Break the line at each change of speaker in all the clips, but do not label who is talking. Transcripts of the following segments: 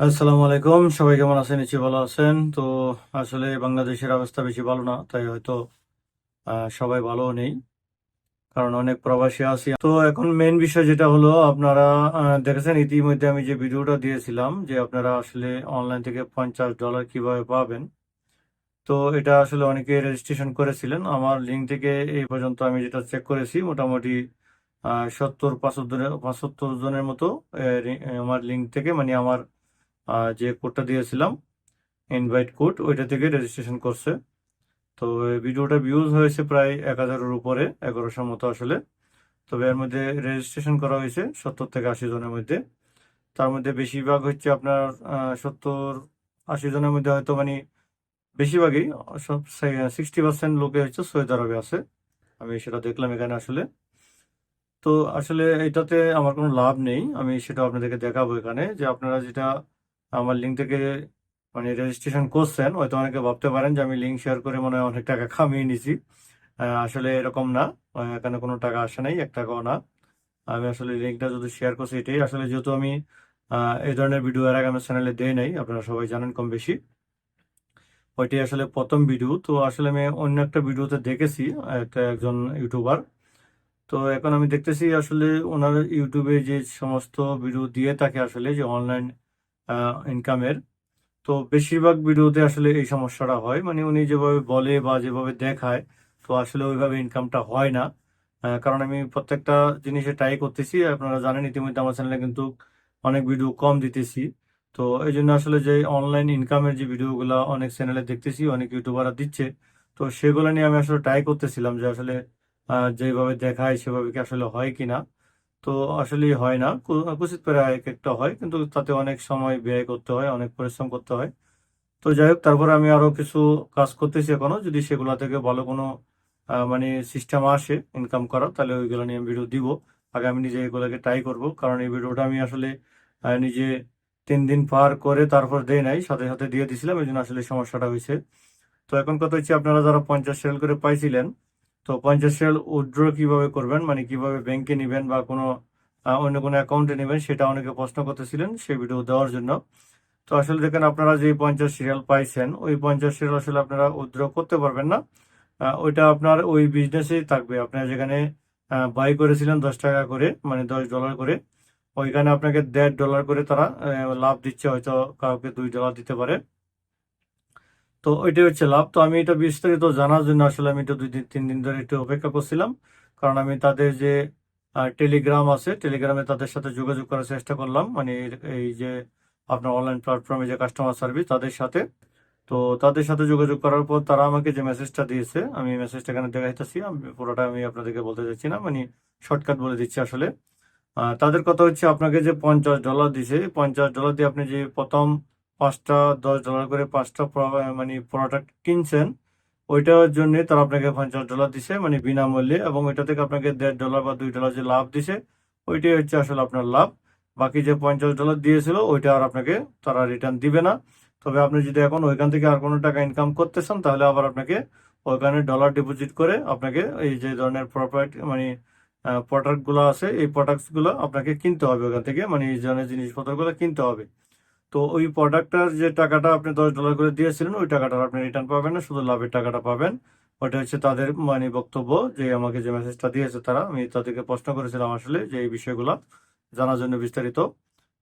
আসসালামু আলাইকুম। সবাই কেমন আছেন? নিশ্চয়ই ভালো আছেন। তো আসলে বাংলাদেশের অবস্থা বেশি ভালো না, তাই হয়তো সবাই ভালো নেই। কারণ অনেক প্রবাসী আছি। তো এখন মেন বিষয় যেটা হলো, আপনারা দেখেছেন, ইতিমধ্যে আমি যে ভিডিওটা দিয়েছিলাম, যে আপনারা আসলে অনলাইন থেকে পঞ্চাশ ডলার কীভাবে পাবেন। তো এটা আসলে অনেকে রেজিস্ট্রেশন করেছিলেন। আমার লিঙ্ক থেকে এই পর্যন্ত আমি যেটা চেক করেছি, মোটামুটি সত্তর, পঁচাত্তর পঁচাত্তর জনের মতো আমার লিঙ্ক থেকে মানে আমার যে কোডটা দিয়েছিলাম ইনভাইট কোড ওইটা থেকে রেজিস্ট্রেশন করছে। তো ভিডিওটা ভিউজ হয়েছে প্রায় এক হাজারের উপরে এগারোশোর মতো আসলে। তবে এর মধ্যে রেজিস্ট্রেশন করা হয়েছে সত্তর থেকে আশি জনের মধ্যে। তার মধ্যে বেশিরভাগ হচ্ছে আপনার সত্তর আশি জনের মধ্যে হয়তো মানে বেশিরভাগই, সব সিক্সটি পার্সেন্ট লোকে হচ্ছে সৌদি আরবে আছে। আমি সেটা দেখলাম এখানে আসলে। তো আসলে এটাতে আমার কোনো লাভ নেই। আমি সেটা আপনাদেরকে দেখাবো এখানে যে আপনারা যেটা আমার লিঙ্ক থেকে মানে রেজিস্ট্রেশন করছেন, হয়তো অনেকে ভাবতে পারেন যে আমি লিঙ্ক শেয়ার করে মনে হয় অনেক টাকা খামিয়ে নিছি। আসলে এরকম না। এখানে কোনো টাকা আসে নাই, এক টাকাও না। আমি আসলে লিঙ্কটা যদি শেয়ার করছি, এটাই আসলে যেহেতু আমি এই ধরনের ভিডিও এর আগে আমার চ্যানেলে দেই নাই, আপনারা সবাই জানেন কম বেশি। ওইটাই আসলে প্রথম ভিডিও তো আসলে আমি অন্য একটা ভিডিওতে দেখেছি, একটা একজন ইউটিউবার তো এখন আমি দেখতেছি আসলে ওনার ইউটিউবে যে সমস্ত ভিডিও দিয়ে থাকে আসলে, যে অনলাইন ইনকামের তো বেশিরভাগ ভিডিওতে আসলে এই সমস্যাটা হয়। মানে উনি যেভাবে বলে বা যেভাবে দেখায়, তো আসলে ওইভাবে ইনকামটা হয় না। কারণ আমি প্রত্যেকটা জিনিসে ট্রাই করতেছি। আপনারা জানেন, ইতিমধ্যে আমার চ্যানেলে কিন্তু অনেক ভিডিও কম দিতেছি। তো এই জন্য আসলে যে অনলাইন ইনকামের যে ভিডিওগুলো অনেক চ্যানেলে দেখতেছি, অনেক ইউটিউবাররা দিচ্ছে, তো সেগুলো নিয়ে আমি আসলে ট্রাই করতেছিলাম যে আসলে যেভাবে দেখায় সেভাবে কি আসলে হয় কিনা। তো আসলে হয় না। কুচিত করে এক একটা হয়, কিন্তু তাতে অনেক সময় ব্যয় করতে হয়, অনেক পরিশ্রম করতে হয়। তো যাই হোক, তারপরে আমি আরও কিছু কাজ করতেছি এখনও। যদি সেগুলা থেকে ভালো কোনো মানে সিস্টেম আসে ইনকাম করার, তাহলে ওইগুলো নিয়ে ভিডিও দিব। আগে আমি নিজে এগুলোকে ট্রাই করব, কারণ এই ভিডিওটা আমি আসলে নিজে তিন দিন পার করে তারপর দেই নাই, সাথে সাথে দিয়ে দিছিলাম এই জন্য আসলে সমস্যাটা হয়েছে তো এখন কথা হচ্ছে আপনারা যারা পঞ্চাশ সেল করে পাইছিলেন তো পঞ্চাশ সেল উইথড্র কীভাবে করবেন? মানে কীভাবে ব্যাংকে নেবেন বা কোনো অন্য কোনো অ্যাকাউন্টে নেবেন সেটা অনেকে প্রশ্ন করতেছিলেন সেই ভিডিও দেওয়ার জন্য। তো আসলে দেখেন আপনারা যে পঞ্চাশ সিরিয়াল পাইছেন, ওই পঞ্চাশ সিরিয়াল আসলে আপনারা উইথড্র করতে পারবেন না। ওইটা আপনার ওই বিজনেসেই থাকবে। আপনারা যেখানে বাই করেছিলেন দশ টাকা করে মানে দশ ডলার করে, ওইখানে আপনাকে দেড় ডলার করে তারা লাভ দিচ্ছে। হয়তো কাউকে দুই ডলার দিতে পারে। তো ওইটাই হচ্ছে লাভ। তো আমি এটা বিস্তারিত জানার জন্য আসলে আমি এটা দুই দিন, তিন দিন ধরে একটু অপেক্ষা করছিলাম। কারণ আমি তাদের যে টেলিগ্রাম আছে টেলিগ্রামে তাদের সাথে যোগাযোগ করার চেষ্টা করলাম। মানে এই- যে আপনার অনলাইন প্ল্যাটফর্মে যে কাস্টমার সার্ভিস তাদের সাথে। তো তাদের সাথে যোগাযোগ করার পর তারা আমাকে যে মেসেজটা দিয়েছে, আমি মেসেজটা এখানে দেখাইতেছি। আমি পুরোটা আমি আপনাদেরকে বলতে চাচ্ছি না মানে শর্টকাট বলে দিচ্ছি আসলে। তাদের কথা হচ্ছে আপনাকে যে পঞ্চাশ ডলার দিছে পঞ্চাশ ডলার দিয়ে আপনি যে প্রথম পাঁচটা, দশ ডলার করে পাঁচটা মানে প্রোডাক্ট কিনছেন, ওইটার জন্য তারা আপনাকে পঞ্চাশ ডলার দিছে মানে বিনামূল্যে, এবং ওইটা থেকে আপনাকে দেড় ডলার বা দুই ডলার যে লাভ দিছে, ওইটাই হচ্ছে আসলে আপনার লাভ। বাকি যে পঞ্চাশ ডলার দিয়েছিল, ওইটা আর আপনাকে তারা রিটার্ন দিবে না। তবে আপনি যদি এখন ওইখান থেকে আর কোনো টাকা ইনকাম করতে চান, তাহলে আবার আপনাকে ওইখানে ডলার ডিপোজিট করে আপনাকে এই যে ধরনের প্রপার্টি মানে প্রোডাক্টগুলো আছে, এই প্রোডাক্টসগুলো আপনাকে কিনতে হবে ওখান থেকে মানে এই ধরনের জিনিসপত্রগুলো কিনতে হবে। তো ওই প্রোডাক্টটার যে টাকাটা আপনি দশ ডলার করে দিয়েছিলেন, ওই টাকাটা আপনি রিটার্ন পাবেন না, শুধু লাভের টাকাটা পাবেন। ওটা হচ্ছে তাদের মানে বক্তব্য, যে আমাকে যে মেসেজটা দিয়েছে তারা, আমি তাদেরকে প্রশ্ন করেছিলাম আসলে যে এই বিষয়গুলো জানার জন্য বিস্তারিত।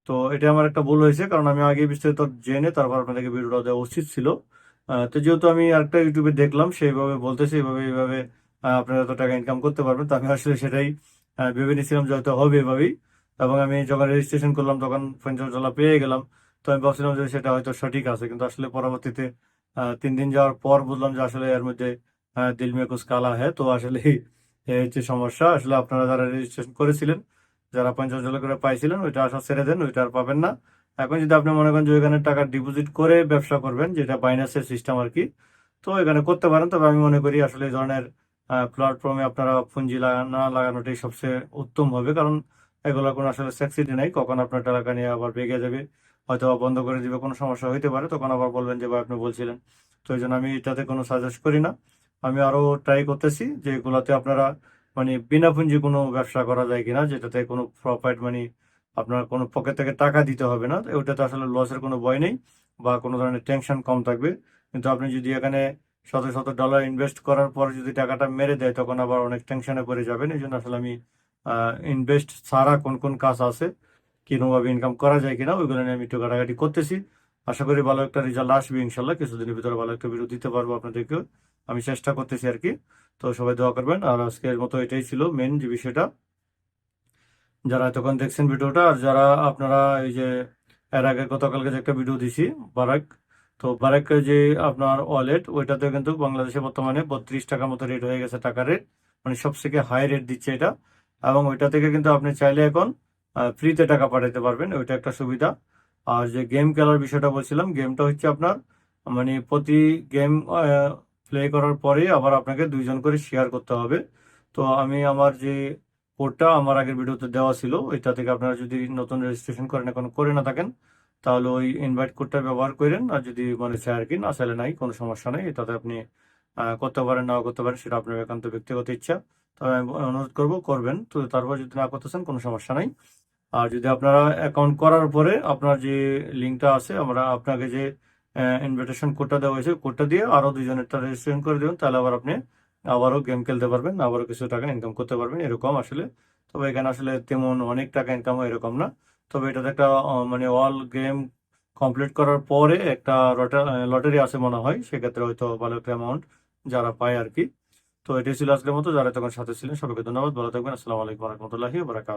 তো এটা আমার একটা ভুল হয়েছে, কারণ আমি আগে বিস্তারিত জেনে তারপর আপনাদেরকে ভিডিওটা দেওয়া উচিত ছিল। তো যেহেতু আমি আরেকটা ইউটিউবে দেখলাম, সেইভাবে বলতেছে, এইভাবে এইভাবে আপনারা এত টাকা ইনকাম করতে পারবেন, তো আমি আসলে সেটাই ভেবে নিয়েছিলাম যে হয়তো হবে এভাবেই। এবং আমি যখন রেজিস্ট্রেশন করলাম, তখন পঞ্চাশ ডলার পেয়ে গেলাম। তো আমি ভাবছিলাম যে সেটা হয়তো সঠিক আছে, কিন্তু আসলে পরবর্তীতে তিন দিন যাওয়ার পর বুঝলাম যে আসলে এর মধ্যে দিল মে কুছ কালা হ্যাঁ তো আসলে এই হচ্ছে সমস্যা, আসলে আপনারা যারা রেজিস্ট্রেশন করেছিলেন, যারা পঞ্চাশ ডলার করে পাইছিলেন, ওইটা আসা ছেড়ে দেন, ওইটা আর পাবেন না। এখন যদি আপনি মনে করেন যে ওইখানে টাকা ডিপোজিট করে ব্যবসা করবেন, যেটা বাইন্যান্সের সিস্টেম আর কি, তো এখানে করতে পারেন। তবে আমি মনে করি আসলে এই ধরনের প্ল্যাটফর্মে আপনারা পুঁজি না লাগানোটাই সবচেয়ে উত্তম হবে, কারণ এগুলো কোনো আসলে সেক্সিটি নাই। কখন আপনার টাকা নিয়ে আবার বেগে যাবে হয়তো বন্ধ করে দিবে, কোনো সমস্যা হইতে পারে। তখন আবার বলবেন যে, ভাই, আপনি বলছিলেন। তো এই জন্য আমি এটাতে কোনো সাজেস্ট করি না। আমি আরও ট্রাই করতেছি যে, এগুলাতে আপনারা মানে বিনা পুঁজি কোনো ব্যবসা করা যায় কিনা, যেটাতে কোনো প্রফিট মানে আপনার কোনো পকেট থেকে টাকা দিতে হবে না। ওটাতে আসলে লসের কোনো ভয় নেই বা কোনো ধরনের টেনশন কম থাকবে। কিন্তু আপনি যদি এখানে শত শত ডলার ইনভেস্ট করার পর যদি টাকাটা মেরে দেয়, তখন আবার অনেক টেনশনে পড়ে যাবেন। এই জন্য আসলে আমি ইনভেস্ট ছাড়া কোন কোন কাজ আছে কিরকমভাবে ইনকাম করা যায় কিনা, ওইগুলো নিয়ে আমি একটু ঘাটাঘাটি করতেছি। আশা করি ভালো একটা রেজাল্ট আসবে ইনশাল্লাহ। কিছুদিনের ভিতরে ভালো একটা ভিডিও দিতে পারব আপনাদেরকে আমি চেষ্টা করতেছি আর কি। তো সবাই দোয়া করবেন। আর আজকের মতো এটাই ছিল মেন যে বিষয়টা। যারা এতক্ষণ দেখছেন ভিডিওটা, আর যারা আপনারা এই যে এর আগে গতকালকে যে একটা ভিডিও দিছি, বারাক, তো বারাকের যে আপনার ওয়ালেট ওইটাতে কিন্তু বাংলাদেশে বর্তমানে বত্রিশ টাকা মতো রেট হয়ে গেছে টাকা রেট মানে সবথেকে হাই রেট দিচ্ছে এটা। এবং ওইটা থেকে কিন্তু আপনি চাইলে এখন ফ্রিতে টাকা পাঠাতে পারবেন, ওইটা একটা সুবিধা। আর যে গেম খেলার বিষয়টা বলছিলাম গেমটা হচ্ছে আপনার মানে প্রতি গেম প্লে করার পরে আবার আপনাকে দুইজন করে শেয়ার করতে হবে। তো আমি আমার যে কোডটা আমার আগের ভিডিওতে দেওয়া ছিল, ওইটা থেকে আপনারা যদি নতুন রেজিস্ট্রেশন করেন, এখন করে না থাকেন, তাহলে ওই ইনভাইট কোডটা ব্যবহার করেন। আর যদি মানে চায় আর কি, না চাইলে নাই, কোনো সমস্যা নেই, এটাতে আপনি করতে পারেন, নাও করতে পারেন, সেটা আপনার একান্ত ব্যক্তিগত ইচ্ছা। তবে আমি অনুরোধ করব, করবেন, তো তারপর যদি না করতেছেন কোনো সমস্যা নাই। আর যদি আপনারা অ্যাকাউন্ট করার পরে আপনার যে লিঙ্কটা আছে, আমরা আপনাকে যে ইনভিটেশন কোডটা দেওয়া হয়েছে কোডটা দিয়ে আরও দুজনেরটা রেজিস্ট্রেশন করে দেবেন। তাহলে আবার আপনি আবারও গেম খেলতে পারবেন, আবারও কিছু টাকা ইনকাম করতে পারবেন, এরকম আসলে। তবে এখানে আসলে তেমন অনেক টাকা ইনকাম হয় এরকম না। তবে এটাতে একটা মানে অল গেম কমপ্লিট করার পরে একটা লটারি আছে মনে হয়, সেক্ষেত্রে হয়তো ভালো একটা অ্যামাউন্ট যারা পায় আর কি। তো এটাই ছিল আজকের মতো। যারা তখন সাথে ছিলেন, সবাইকে ধন্যবাদ। ভালো থাকবেন। আসসালামু আলাইকুম রহমতুল্লাহি বারাকাত